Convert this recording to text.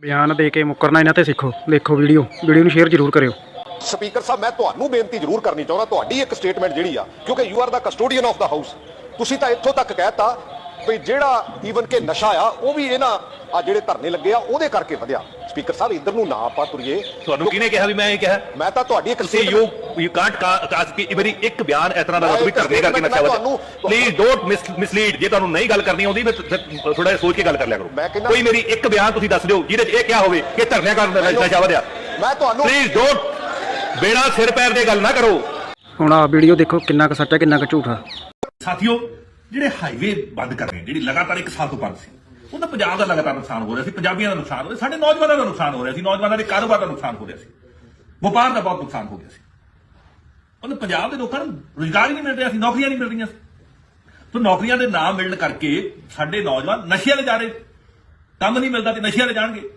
ਬਿਆਨ ਦੇ ਕੇ ਮੁੱਕਰਨਾ ਇਹਨਾਂ ਤੇ ਸਿੱਖੋ। ਦੇਖੋ ਵੀਡੀਓ। ਵੀਡੀਓ ਨੂੰ ਸ਼ੇਅਰ ਜ਼ਰੂਰ ਕਰਿਓ। ਸਪੀਕਰ ਸਾਹਿਬ, ਮੈਂ ਤੁਹਾਨੂੰ ਬੇਨਤੀ ਜ਼ਰੂਰ ਕਰਨੀ ਚਾਹੁੰਦਾ, ਤੁਹਾਡੀ ਇੱਕ ਸਟੇਟਮੈਂਟ ਜਿਹੜੀ ਆ, ਕਿਉਂਕਿ you are the custodian of the house ਤੁਸੀਂ ਤਾਂ ਇੱਥੋਂ ਤੱਕ ਕਹਿਤਾ ਵੀ ਜਿਹੜਾ ਈਵਨ ਕਿ ਨਸ਼ਾ ਆ, ਉਹ ਵੀ ਇਹਨਾਂ ਆ ਜਿਹੜੇ ਧਰਨੇ ਲੱਗੇ ਆ, ਉਹਦੇ ਕਰਕੇ ਵਧਿਆ। ਸਪੀਕਰ ਸਾਹਿਬ ਇੱਧਰ ਨੂੰ ਨਾ ਆਪਾਂ ਤੁਰੀਏ। ਤੁਹਾਨੂੰ ਕਿਹਨੇ ਕਿਹਾ ਵੀ ਮੈਂ ਇਹ ਕਿਹਾ? ਮੈਂ ਤਾਂ ਤੁਹਾਡੀ ਇੱਕ ਤੁਸੀਂ ਯੂ ਯੂ ਕਾਂਟ ਕਾਸ ਕਿ ਮੇਰੀ ਇੱਕ ਬਿਆਨ ਇਸ ਤਰ੍ਹਾਂ ਦਾ ਤੁਸੀਂ ਧਰਨੇ ਕਰਕੇ ਨਸ਼ਾ ਤੁਹਾਨੂੰ- ਪਲੀਜ਼ ਡੋਨਟ ਮਿਸਲੀਡ ਜੇ ਤੁਹਾਨੂੰ ਨਹੀਂ ਗੱਲ ਕਰਨੀ ਆਉਂਦੀ ਫਿਰ ਥੋੜਾ ਜਿਹਾ ਸੋਚ ਕੇ ਗੱਲ ਕਰ ਲਿਆ ਕਰੋ। ਕੋਈ ਮੇਰੀ ਇੱਕ ਬਿਆਨ ਤੁਸੀਂ ਦੱਸ ਦਿਓ ਜਿਹਦੇ 'ਚ ਇਹ ਕਿਹਾ ਹੋਵੇ ਕਿ ਧਰਨਿਆਂ ਕਾਰਨ ਨਸ਼ਾ ਵਧਿਆ। ਮੈਂ ਤੁਹਾਨੂੰ ਪਲੀਜ਼ ਡੋਨਟ ਬੇੜਾ ਸਿਰ ਪੈਰ ਦੇ ਗੱਲ ਨਾ ਕਰੋ। ਹੁਣ ਆ ਵੀਡੀਓ ਦੇਖੋ ਕਿੰਨਾ ਕੁ ਸੱਚ ਹੈ ਕਿੰਨਾ ਕੁ ਝੂਠ ਸਾਥੀਓ ਜਿਹੜੇ ਹਾਈਵੇ ਬੰਦ ਕਰ ਰਹੇ ਜਿਹੜੀ ਲਗਾਤਾਰ ਇੱਕ ਸਾਲ ਤੋਂ ਬੰਦ ਸੀ ਉਹਦਾ ਪੰਜਾਬ ਦਾ ਲਗਾਤਾਰ ਨੁਕਸਾਨ ਹੋ ਰਿਹਾ ਸੀ, ਪੰਜਾਬੀਆਂ ਦਾ ਨੁਕਸਾਨ ਹੋ ਰਿਹਾ ਸਾਡੇ ਨੌਜਵਾਨਾਂ ਦਾ ਨੁਕਸਾਨ ਹੋ ਰਿਹਾ ਸੀ, ਨੌਜਵਾਨਾਂ ਦੇ ਕਾਰੋਬਾਰ ਦਾ ਨੁਕਸਾਨ ਹੋ ਰਿਹਾ ਸੀ, ਵਪਾਰ ਦਾ ਬਹੁਤ ਨੁਕਸਾਨ ਹੋ ਗਿਆ ਸੀ। ਉਹਨੇ ਪੰਜਾਬ ਦੇ ਲੋਕਾਂ ਨੂੰ ਰੁਜ਼ਗਾਰ ਹੀ ਨਹੀਂ ਮਿਲ ਰਿਹਾ ਸੀ, ਨੌਕਰੀਆਂ ਨਹੀਂ ਮਿਲ ਰਹੀਆਂ ਸੀ। ਤਾਂ ਨੌਕਰੀਆਂ ਦੇ ਨਾ ਮਿਲਣ ਕਰਕੇ ਸਾਡੇ ਨੌਜਵਾਨ ਨਸ਼ਿਆਂ 'ਤੇ ਜਾ ਰਹੇ ਕੰਮ ਨਹੀਂ ਮਿਲਦਾ ਤੇ ਨਸ਼ਿਆਂ 'ਤੇ ਜਾਣਗੇ।